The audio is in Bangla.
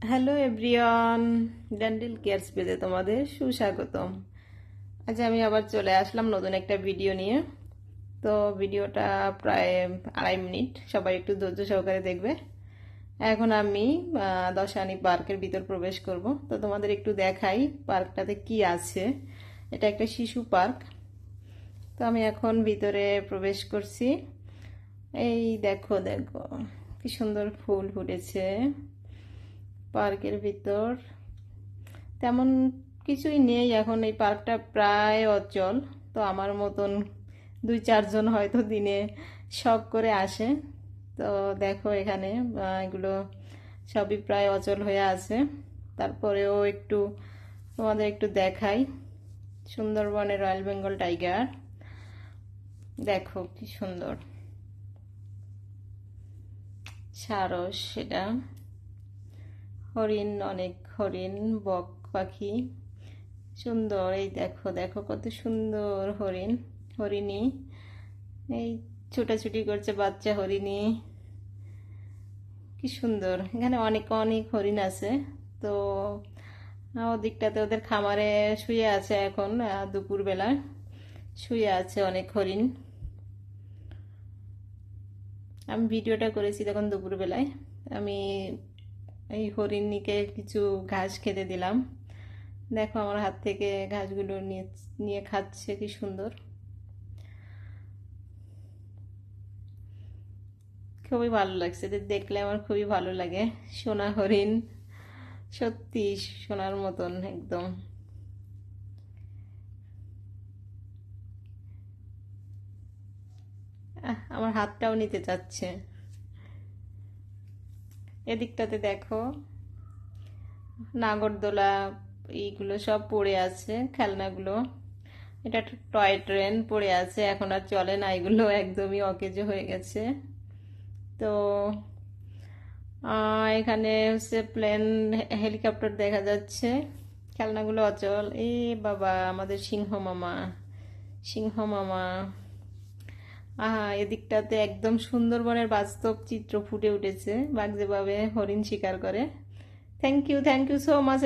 হ্যালো এভরিওয়ান ড্যান্ডেল কেয়ার স্পেসে তোমাদের সুস্বাগতম। আজ আমি আবার চলে আসলাম নতুন একটা ভিডিও নিয়ে। তো ভিডিওটা প্রায় আড়াই মিনিট, সবাই একটু ধৈর্য সহকারে দেখবে। এখন আমি দশানি পার্কের ভিতর প্রবেশ করব। তো তোমাদের একটু দেখাই পার্কটাতে কি আছে। এটা একটা শিশু পার্ক। তো আমি এখন ভিতরে প্রবেশ করছি। এই দেখো দেখো, কি সুন্দর ফুল ফুটেছে। পার্কের ভিতর। তেমন কিছুই নেই এখন, এই পার্কটা প্রায় অচল। তো আমার মতন দুই চারজন হয়তো দিনে শখ করে আসে। তো দেখো এখানে এগুলো সবই প্রায় অচল হয়ে আছে। তারপরেও একটু তোমাদের একটু দেখাই। সুন্দরবনের রয়্যাল বেঙ্গল টাইগার। দেখো কি সুন্দর। সারস সেটা। হরিণ, অনেক হরিণ, বক পাখি, সুন্দর। এই দেখো দেখো কত সুন্দর হরিণ, হরিণী। এই ছোটাছুটি করছে বাচ্চা হরিণী। কি সুন্দর। এখানে অনেক অনেক হরিণ আছে। তো ওদিকটাতে ওদের খামারে শুয়ে আছে এখন দুপুরবেলা। শুয়ে আছে অনেক হরিণ। আমি ভিডিওটা করেছি তখন দুপুরবেলায়। আমি এই হরিণীকে কিছু ঘাস খেতে দিলাম। দেখো আমার হাত থেকে ঘাসগুলো নিয়ে নিয়ে খাচ্ছে, কি সুন্দর। খুবই ভালো লাগছে দেখলে আমার খুবই ভালো লাগে। সোনা হরিণ, সত্যি সোনার মতন একদম। আমার হাতটাও নিতে চাচ্ছে। এদিকটাতে দেখো, নাগরদোলা এইগুলো সব পড়ে আছে, খেলনাগুলো। এটা টয় ট্রেন পড়ে আছে, এখন আর চলে না, এগুলো একদমই অকেজো হয়ে গেছে। তো এখানে হচ্ছে প্লেন হেলিকপ্টার দেখা যাচ্ছে। খেলনাগুলো অচল। এ বাবা, আমাদের সিংহ মামা সিংহ মামা। এদিকটাতে একদম সুন্দরবনের বাস্তব চিত্র ফুটে উঠেছে, বাঘ যেভাবে হরিণ শিকার করে। Thank you thank you so much